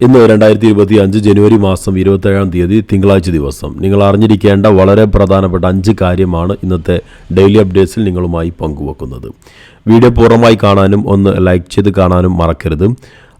ഇന്ന് രണ്ടായിരത്തി ഇരുപത്തി അഞ്ച് ജനുവരി മാസം ഇരുപത്തേഴാം തീയതി തിങ്കളാഴ്ച ദിവസം. നിങ്ങൾ അറിഞ്ഞിരിക്കേണ്ട വളരെ പ്രധാനപ്പെട്ട അഞ്ച് കാര്യമാണ് ഇന്നത്തെ ഡെയിലി അപ്ഡേറ്റ്സിൽ നിങ്ങളുമായി പങ്കുവെക്കുന്നത്. വീഡിയോ പൂർണമായി കാണാനും ഒന്ന് ലൈക്ക് ചെയ്ത് കാണാനും മറക്കരുത്.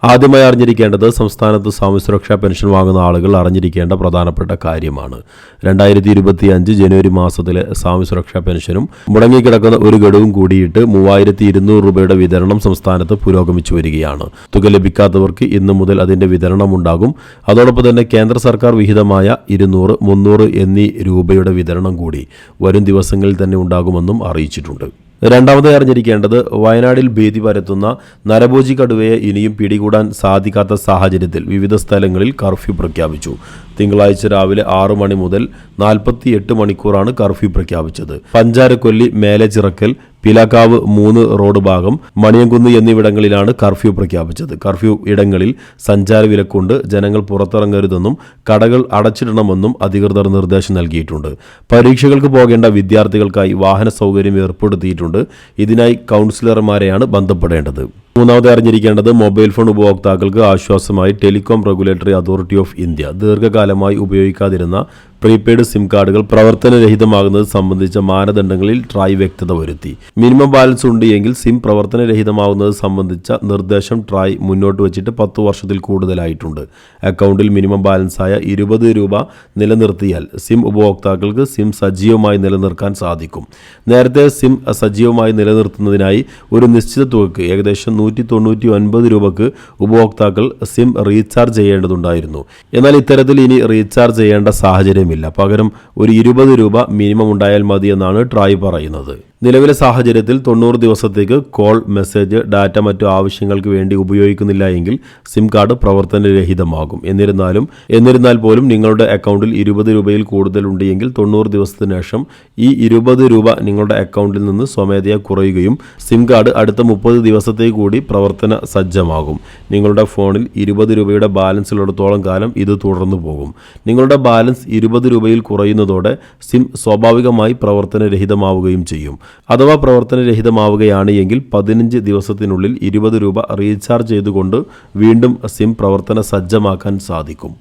ആദ്യമായി അറിഞ്ഞിരിക്കേണ്ടത് സംസ്ഥാനത്ത് സാമൂഹ്യ സുരക്ഷാ പെൻഷൻ വാങ്ങുന്ന ആളുകൾ അറിഞ്ഞിരിക്കേണ്ട പ്രധാനപ്പെട്ട കാര്യമാണ്. രണ്ടായിരത്തി ഇരുപത്തി അഞ്ച് ജനുവരി മാസത്തിലെ സാമൂഹ്യ സുരക്ഷാ പെൻഷനും മുടങ്ങിക്കിടക്കുന്ന ഒരു ഗഡുവും കൂടിയിട്ട് മൂവായിരത്തി ഇരുന്നൂറ് രൂപയുടെ വിതരണം സംസ്ഥാനത്ത് പുരോഗമിച്ചു വരികയാണ്. തുക ലഭിക്കാത്തവർക്ക് ഇന്നു മുതൽ അതിന്റെ വിതരണം ഉണ്ടാകും. അതോടൊപ്പം തന്നെ കേന്ദ്ര സർക്കാർ വിഹിതമായ ഇരുന്നൂറ് മുന്നൂറ് എന്നീ രൂപയുടെ വിതരണം കൂടി വരും ദിവസങ്ങളിൽ തന്നെ ഉണ്ടാകുമെന്നും അറിയിച്ചിട്ടുണ്ട്. രണ്ടാമതായി അറിഞ്ഞിരിക്കേണ്ടത് വയനാടിൽ ഭീതി പരത്തുന്ന നരഭോജി കടുവയെ ഇനിയും പിടികൂടാൻ സാധിക്കാത്ത സാഹചര്യത്തിൽ വിവിധ സ്ഥലങ്ങളിൽ കർഫ്യൂ പ്രഖ്യാപിച്ചു. തിങ്കളാഴ്ച രാവിലെ ആറു മണി മുതൽ നാൽപ്പത്തി എട്ട് മണിക്കൂറാണ് കർഫ്യൂ പ്രഖ്യാപിച്ചത്. പഞ്ചാരക്കൊല്ലി മേലച്ചിറക്കൽ പിലാക്കാവ് മൂന്ന് റോഡ് ഭാഗം മണിയംകുന്ന് എന്നിവിടങ്ങളിലാണ് കർഫ്യൂ പ്രഖ്യാപിച്ചത്. കർഫ്യൂ ഇടങ്ങളിൽ സഞ്ചാര വിലക്കുണ്ട് ജനങ്ങൾ പുറത്തിറങ്ങരുതെന്നും കടകൾ അടച്ചിടണമെന്നും അധികൃതർ നിർദ്ദേശം നൽകിയിട്ടുണ്ട്. പരീക്ഷകൾക്ക് പോകേണ്ട വിദ്യാർത്ഥികൾക്കായി വാഹന സൗകര്യം ഏർപ്പെടുത്തിയിട്ടുണ്ട്. ഇതിനായി കൗൺസിലർമാരെയാണ് ബന്ധപ്പെടേണ്ടത്. മൂന്നാമത് അറിഞ്ഞിരിക്കേണ്ടത് മൊബൈൽ ഫോൺ ഉപഭോക്താക്കൾക്ക് ആശ്വാസമായി telecom regulatory authority of India. ദീർഘകാലമായി ഉപയോഗിക്കാതിരുന്ന പ്രീപെയ്ഡ് സിം കാർഡുകൾ പ്രവർത്തനരഹിതമാകുന്നത് സംബന്ധിച്ച മാനദണ്ഡങ്ങളിൽ ട്രായ് വ്യക്തത വരുത്തി. മിനിമം ബാലൻസ് ഉണ്ട് എങ്കിൽ സിം പ്രവർത്തനരഹിതമാകുന്നത് സംബന്ധിച്ച നിർദ്ദേശം ട്രായ് മുന്നോട്ട് വച്ചിട്ട് പത്തു വർഷത്തിൽ കൂടുതലായിട്ടുണ്ട്. അക്കൗണ്ടിൽ മിനിമം ബാലൻസായ ഇരുപത് രൂപ നിലനിർത്തിയാൽ സിം ഉപഭോക്താക്കൾക്ക് സിം സജീവമായി നിലനിർത്താൻ സാധിക്കും. നേരത്തെ സിം സജീവമായി നിലനിർത്തുന്നതിനായി ഒരു നിശ്ചിത തുകയ്ക്ക് ഏകദേശം നൂറ്റി തൊണ്ണൂറ്റി ഒൻപത് രൂപക്ക് ഉപഭോക്താക്കൾ സിം റീചാർജ് ചെയ്യേണ്ടതുണ്ടായിരുന്നു. എന്നാൽ ഇത്തരത്തിൽ ഇനി റീചാർജ് ചെയ്യേണ്ട സാഹചര്യമില്ല. പകരം ഒരു ഇരുപത് രൂപ മിനിമം ഉണ്ടായാൽ മതിയെന്നാണ് ട്രായ് പറയുന്നത്. നിലവിലെ സാഹചര്യത്തിൽ തൊണ്ണൂറ് ദിവസത്തേക്ക് കോൾ മെസ്സേജ് ഡാറ്റ മറ്റു ആവശ്യങ്ങൾക്ക് വേണ്ടി ഉപയോഗിക്കുന്നില്ല എങ്കിൽ സിം കാർഡ് പ്രവർത്തനരഹിതമാകും. എന്നിരുന്നാലും എന്നിരുന്നാൽ പോലും നിങ്ങളുടെ അക്കൗണ്ടിൽ ഇരുപത് രൂപയിൽ കൂടുതൽ ഉണ്ടെങ്കിൽ തൊണ്ണൂറ് ദിവസത്തിന് ശേഷം ഈ ഇരുപത് രൂപ നിങ്ങളുടെ അക്കൗണ്ടിൽ നിന്ന് സ്വമേധയാ കുറയുകയും സിം കാർഡ് അടുത്ത മുപ്പത് ദിവസത്തേക്ക് കൂടി പ്രവർത്തന സജ്ജമാകും. നിങ്ങളുടെ ഫോണിൽ ഇരുപത് രൂപയുടെ ബാലൻസ് ഉള്ളിടത്തോളം കാലം ഇത് തുടർന്നു പോകും. നിങ്ങളുടെ ബാലൻസ് ഇരുപത് രൂപയിൽ കുറയുന്നതോടെ സിം സ്വാഭാവികമായി പ്രവർത്തനരഹിതമാവുകയും ചെയ്യും. അഥവാ പ്രവർത്തനരഹിതമാവുകയാണ് എങ്കിൽ പതിനഞ്ച് ദിവസത്തിനുള്ളിൽ ഇരുപത് രൂപ റീചാർജ് ചെയ്തുകൊണ്ട് വീണ്ടും സിം പ്രവർത്തന സജ്ജമാക്കാൻ സാധിക്കും.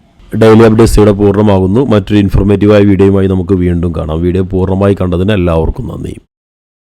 ഡെയിലി അപ്ഡേറ്റ്സ് ഇവിടെ പൂർണമാകുന്നു. മറ്റൊരു ഇൻഫോർമേറ്റീവായ വീഡിയോയുമായി നമുക്ക് വീണ്ടും കാണാം. വീഡിയോ പൂർണമായി കണ്ടതിന് എല്ലാവർക്കും നന്ദി.